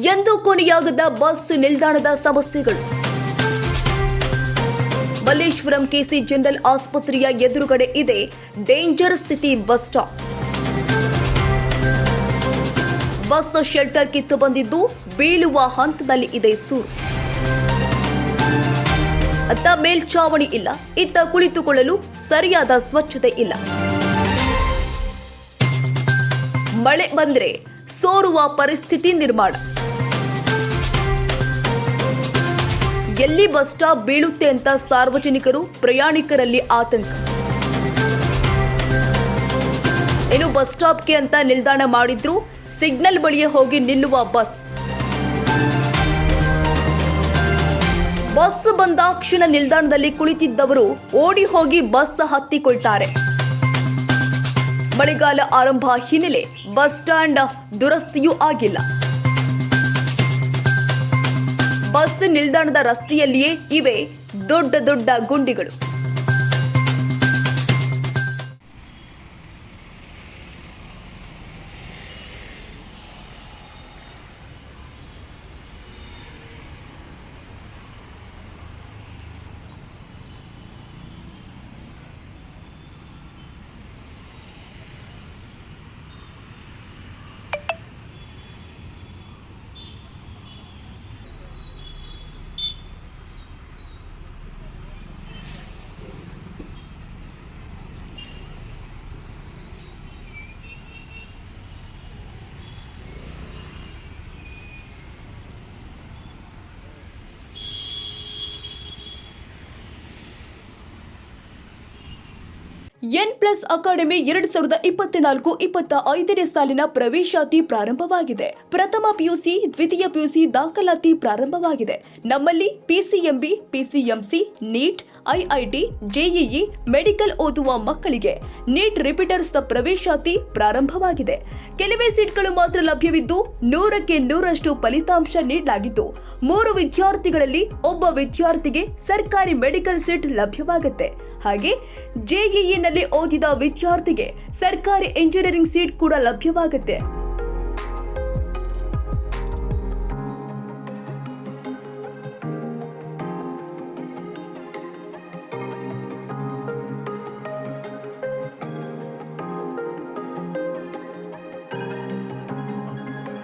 ಎಂದು ಕೊನೆಯಾಗದ ಬಸ್ ನಿಲ್ದಾಣದ ಸಮಸ್ಯೆಗಳು. ಮಲ್ಲೇಶ್ವರಂ ಕೆಸಿ ಜನರಲ್ ಆಸ್ಪತ್ರೆಯ ಎದುರುಗಡೆ ಇದೆ ಡೇಂಜರ್ ಸ್ಥಿತಿ ಬಸ್ ಸ್ಟಾಪ್. ಬಸ್ ಶೆಲ್ಟರ್ ಕಿತ್ತು ಬಂದಿದ್ದು ಬೀಳುವ ಹಂತದಲ್ಲಿ ಇದೆ ಸೂರು. ಅತ್ತ ಮೇಲ್ಚಾವಣಿ ಇಲ್ಲ. ಇತ್ತ ಕುಳಿತುಕೊಳ್ಳಲು ಸರಿಯಾದ ಸ್ವಚ್ಛತೆ ಇಲ್ಲ. ಮಳೆ ಬಂದ್ರೆ ಸೋರುವ ಪರಿಸ್ಥಿತಿ ನಿರ್ಮಾಣ. ಎಲ್ಲಿ ಬಸ್ ಸ್ಟಾಪ್ ಬೀಳುತ್ತೆ ಅಂತ ಸಾರ್ವಜನಿಕರು, ಪ್ರಯಾಣಿಕರಲ್ಲಿ ಆತಂಕ. ಇನ್ನು ಬಸ್ ಸ್ಟಾಪ್ಗೆ ಅಂತ ನಿಲ್ದಾಣ ಮಾಡಿದ್ರು, ಸಿಗ್ನಲ್ ಬಳಿಯೇ ಹೋಗಿ ನಿಲ್ಲುವ ಬಸ್. ಬಸ್ ಬಂದಾಕ್ಷಣ ನಿಲ್ದಾಣದಲ್ಲಿ ಕುಳಿತಿದ್ದವರು ಓಡಿ ಹೋಗಿ ಬಸ್ ಹತ್ತಿಕೊಳ್ತಾರೆ. ಮಳೆಗಾಲ ಆರಂಭ ಹಿನ್ನೆಲೆ ಬಸ್ ಸ್ಟ್ಯಾಂಡ್ ದುರಸ್ತಿಯೂ ಆಗಿಲ್ಲ. ಬಸ್ ನಿಲ್ದಾಣದ ರಸ್ತೆಯಲ್ಲಿಯೇ ಇವೆ ದೊಡ್ಡ ದೊಡ್ಡ ಗುಂಡಿಗಳು. ಎನ್ ಪ್ಲಸ್ ಅಕಾಡೆಮಿ ಎರಡ್ ಸಾವಿರದ ಇಪ್ಪತ್ನಾಲ್ಕು ಇಪ್ಪತ್ತ ಐದನೇ ಸಾಲಿನ ಪ್ರವೇಶಾತಿ ಪ್ರಾರಂಭವಾಗಿದೆ. ಪ್ರಥಮ ಪಿಯುಸಿ, ದ್ವಿತೀಯ ಪಿಯುಸಿ ದಾಖಲಾತಿ ಪ್ರಾರಂಭವಾಗಿದೆ. ನಮ್ಮಲ್ಲಿ PCMB PCMC NEET IIT JEE medical ಓದುವ ಮಕ್ಕಳಿಗೆ ನೀಟ್ ರಿಪೀಟರ್ಸ್ ಪ್ರವೇಶಾತಿ ಪ್ರಾರಂಭವಾಗಿದೆ. ಕೆಲವೇ ಸೀಟ್ಗಳು ಮಾತ್ರ ಲಭ್ಯವಿದ್ದು ನೂರಕ್ಕೆ ನೂರಷ್ಟು ಫಲಿತಾಂಶ ನೀಡಲಾಗಿತ್ತು. ಮೂರು ವಿದ್ಯಾರ್ಥಿಗಳಲ್ಲಿ ಒಬ್ಬ ವಿದ್ಯಾರ್ಥಿಗೆ ಸರ್ಕಾರಿ ಮೆಡಿಕಲ್ ಸೀಟ್ ಲಭ್ಯವಾಗುತ್ತೆ. ಹಾಗೆ ಜೆಇಇನಲ್ಲಿ ಓದಿದ ವಿದ್ಯಾರ್ಥಿಗೆ ಸರ್ಕಾರಿ ಇಂಜಿನಿಯರಿಂಗ್ ಸೀಟ್ ಕೂಡ ಲಭ್ಯವಾಗುತ್ತೆ.